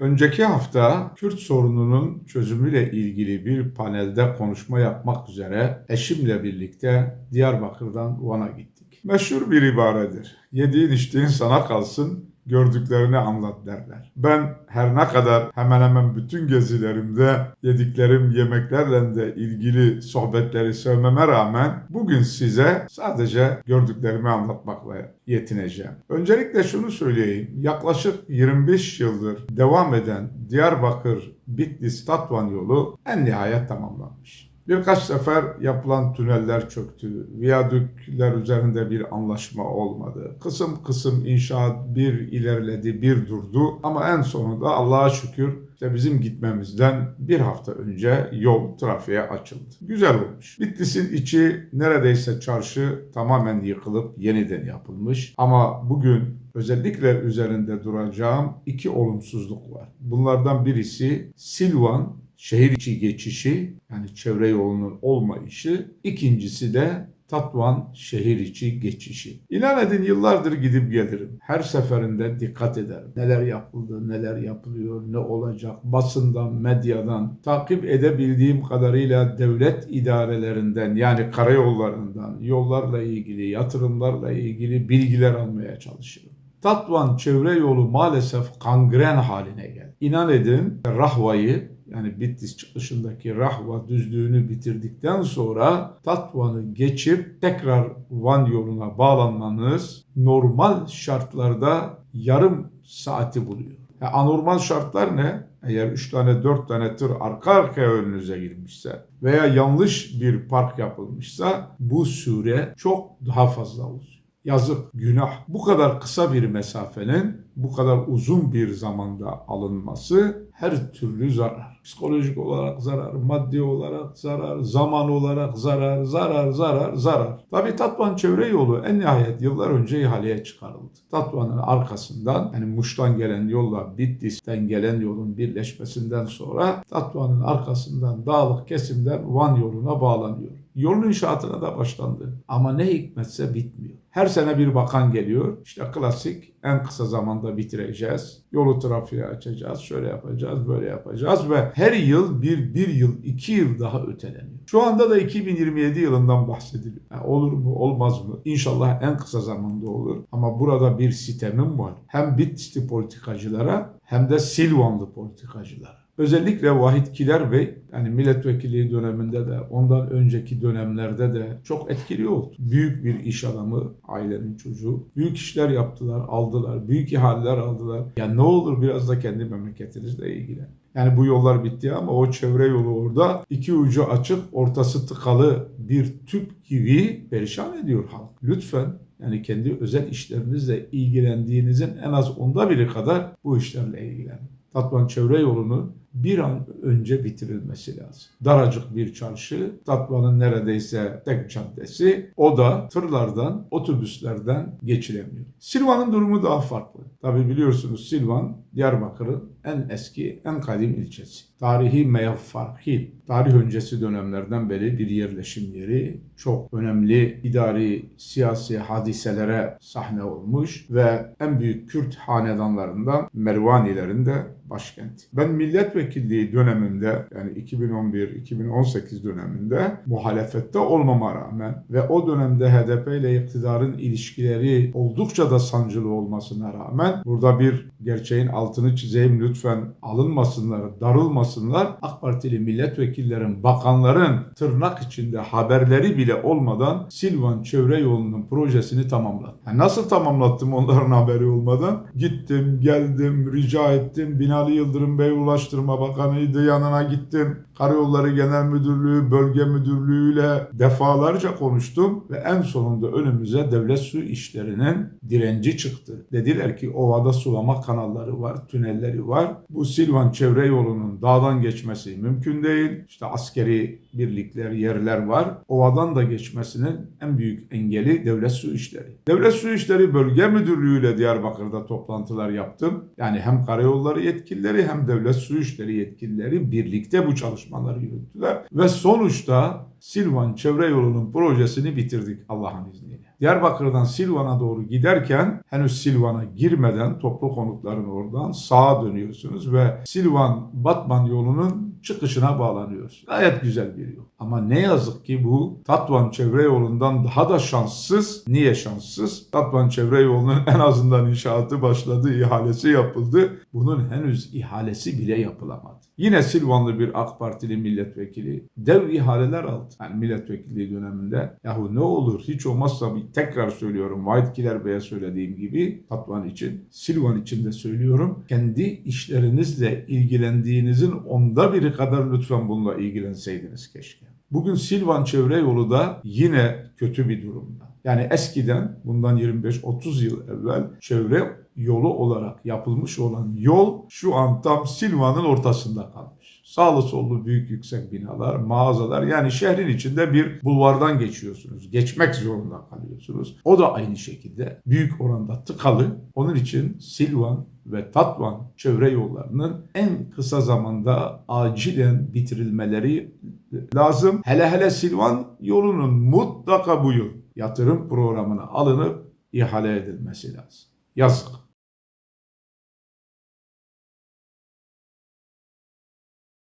Önceki hafta Kürt sorununun çözümüyle ilgili bir panelde konuşma yapmak üzere eşimle birlikte Diyarbakır'dan Van'a gittik. Meşhur bir ibaredir. Yediğin içtiğin sana kalsın, gördüklerini anlat derler. Ben her ne kadar hemen hemen bütün gezilerimde yediklerim yemeklerle de ilgili sohbetleri sevmeme rağmen bugün size sadece gördüklerimi anlatmakla yetineceğim. Öncelikle şunu söyleyeyim. Yaklaşık 25 yıldır devam eden Diyarbakır Bitlis Tatvan yolu en nihayet tamamlanmış. Birkaç sefer yapılan tüneller çöktü. Viyadükler üzerinde bir anlaşma olmadı. Kısım kısım inşaat bir ilerledi, bir durdu. Ama en sonunda Allah'a şükür işte bizim gitmemizden bir hafta önce yol trafiğe açıldı. Güzel olmuş. Bitlis'in içi neredeyse çarşı tamamen yıkılıp yeniden yapılmış. Ama bugün özellikle üzerinde duracağım iki olumsuzluk var. Bunlardan birisi Silvan şehir içi geçişi yani çevre yolunun olmayışı. İkincisi de Tatvan şehir içi geçişi. İnan edin yıllardır gidip gelirim. Her seferinde dikkat ederim. Neler yapıldı, neler yapılıyor, ne olacak basından, medyadan takip edebildiğim kadarıyla devlet idarelerinden yani karayollarından yollarla ilgili, yatırımlarla ilgili bilgiler almaya çalışıyorum. Tatvan çevre yolu maalesef kangren haline geldi. İnan edin Rahva'yı yani Bitlis çıkışındaki Rahva düzlüğünü bitirdikten sonra Tatvan'ı geçip tekrar Van yoluna bağlanmanız normal şartlarda yarım saati buluyor. Ya anormal şartlar ne? Eğer 3 tane 4 tane tır arka arkaya önünüze girmişse veya yanlış bir park yapılmışsa bu süre çok daha fazla uzun. Yazık, günah. Bu kadar kısa bir mesafenin bu kadar uzun bir zamanda alınması her türlü zarar. Psikolojik olarak zarar, maddi olarak zarar, zaman olarak zarar, zarar, zarar, zarar. Tabi Tatvan çevre yolu en nihayet yıllar önce ihaleye çıkarıldı. Tatvan'ın arkasından yani Muş'tan gelen yolla Bitlis'ten gelen yolun birleşmesinden sonra Tatvan'ın arkasından dağlık kesimden Van yoluna bağlanıyor. Yolun inşaatına da başlandı. Ama ne hikmetse bitmiyor. Her sene bir bakan geliyor. İşte klasik en kısa zamanda bitireceğiz. Yolu trafiğe açacağız. Şöyle yapacağız, böyle yapacağız ve her yıl bir, bir yıl, iki yıl daha öteleniyor. Şu anda da 2027 yılından bahsediliyor. Yani olur mu, olmaz mı? İnşallah en kısa zamanda olur. Ama burada bir sitemim var. Hem Bitlisli politikacılara hem de Silvanlı politikacılara. Özellikle Vahit Kiler Bey yani milletvekilliği döneminde de ondan önceki dönemlerde de çok etkili oldu. Büyük bir iş adamı, ailenin çocuğu. Büyük işler yaptılar, aldılar. Büyük ihaleler aldılar. Ya ne olur biraz da kendi memleketinizle ilgilen. Yani bu yollar bitti ama o çevre yolu orada iki ucu açık, ortası tıkalı bir tüp gibi perişan ediyor halk. Lütfen yani kendi özel işlerinizle ilgilendiğinizin en az onda biri kadar bu işlerle ilgilenin. Tatvan çevre yolunu bir an önce bitirilmesi lazım. Daracık bir çarşı, Tatvan'ın neredeyse tek caddesi. O da tırlardan, otobüslerden geçilemiyor. Silvan'ın durumu daha farklı. Tabi biliyorsunuz Silvan, Diyarbakır'ın en eski, en kadim ilçesi. Tarihi meyaffarhil, tarih öncesi dönemlerden beri bir yerleşim yeri. Çok önemli idari, siyasi hadiselere sahne olmuş ve en büyük Kürt hanedanlarından Mervanilerin de başkenti. Ben milletvekilliği döneminde yani 2011-2018 döneminde muhalefette olmama rağmen ve o dönemde HDP ile iktidarın ilişkileri oldukça da sancılı olmasına rağmen burada bir gerçeğin altını çizeyim lütfen alınmasınlar, darılmasınlar. AK Partili milletvekillerin, bakanların tırnak içinde haberleri bile olmadan Silvan çevre yolunun projesini tamamladı. Yani nasıl tamamlattım onların haberi olmadan? Gittim, geldim, rica ettim. Binali Yıldırım Bey Ulaştırma Bakanı'ydı yanına gittim. Karayolları Genel Müdürlüğü, Bölge Müdürlüğü'yle defalarca konuştum ve en sonunda önümüze devlet su işlerinin direnci çıktı. Dediler ki ovada sulama kanalları var, tünelleri var. Bu Silvan çevre yolunun dağdan geçmesi mümkün değil. İşte askeri birlikler, yerler var. Ovadan da geçmesinin en büyük engeli devlet su işleri. Devlet su işleri bölge müdürlüğüyle Diyarbakır'da toplantılar yaptım. Yani hem karayolları yetkilileri hem devlet su işleri yetkilileri birlikte bu çalışmaları yürüttüler. Ve sonuçta Silvan çevre yolunun projesini bitirdik Allah'ın izniyle. Diyarbakır'dan Silvan'a doğru giderken henüz Silvan'a girmeden toplu konutların oradan sağa dönüyorsunuz ve Silvan Batman yolunun çıkışına bağlanıyorsunuz. Gayet güzel bir yol. Ama ne yazık ki bu Tatvan çevre yolundan daha da şanssız. Niye şanssız? Tatvan çevre yolunun en azından inşaatı başladı, ihalesi yapıldı. Bunun henüz ihalesi bile yapılamadı. Yine Silvanlı bir AK Partili milletvekili dev ihaleler aldı. Yani milletvekilliği döneminde yahu ne olur hiç olmazsa bir tekrar söylüyorum Vahit Kiler Bey'e söylediğim gibi Tatvan için, Silvan için de söylüyorum. Kendi işlerinizle ilgilendiğinizin onda biri kadar lütfen bununla ilgilenseydiniz keşke. Bugün Silvan çevre yolu da yine kötü bir durumda. Yani eskiden bundan 25-30 yıl evvel çevre yolu olarak yapılmış olan yol şu an tam Silvan'ın ortasında kalmış. Sağlı sollu büyük yüksek binalar, mağazalar yani şehrin içinde bir bulvardan geçiyorsunuz. Geçmek zorunda kalıyorsunuz. O da aynı şekilde büyük oranda tıkalı. Onun için Silvan ve Tatvan çevre yollarının en kısa zamanda acilen bitirilmeleri lazım. Hele hele Silvan yolunun mutlaka bu yıl yatırım programına alınıp ihale edilmesi lazım. Yazık.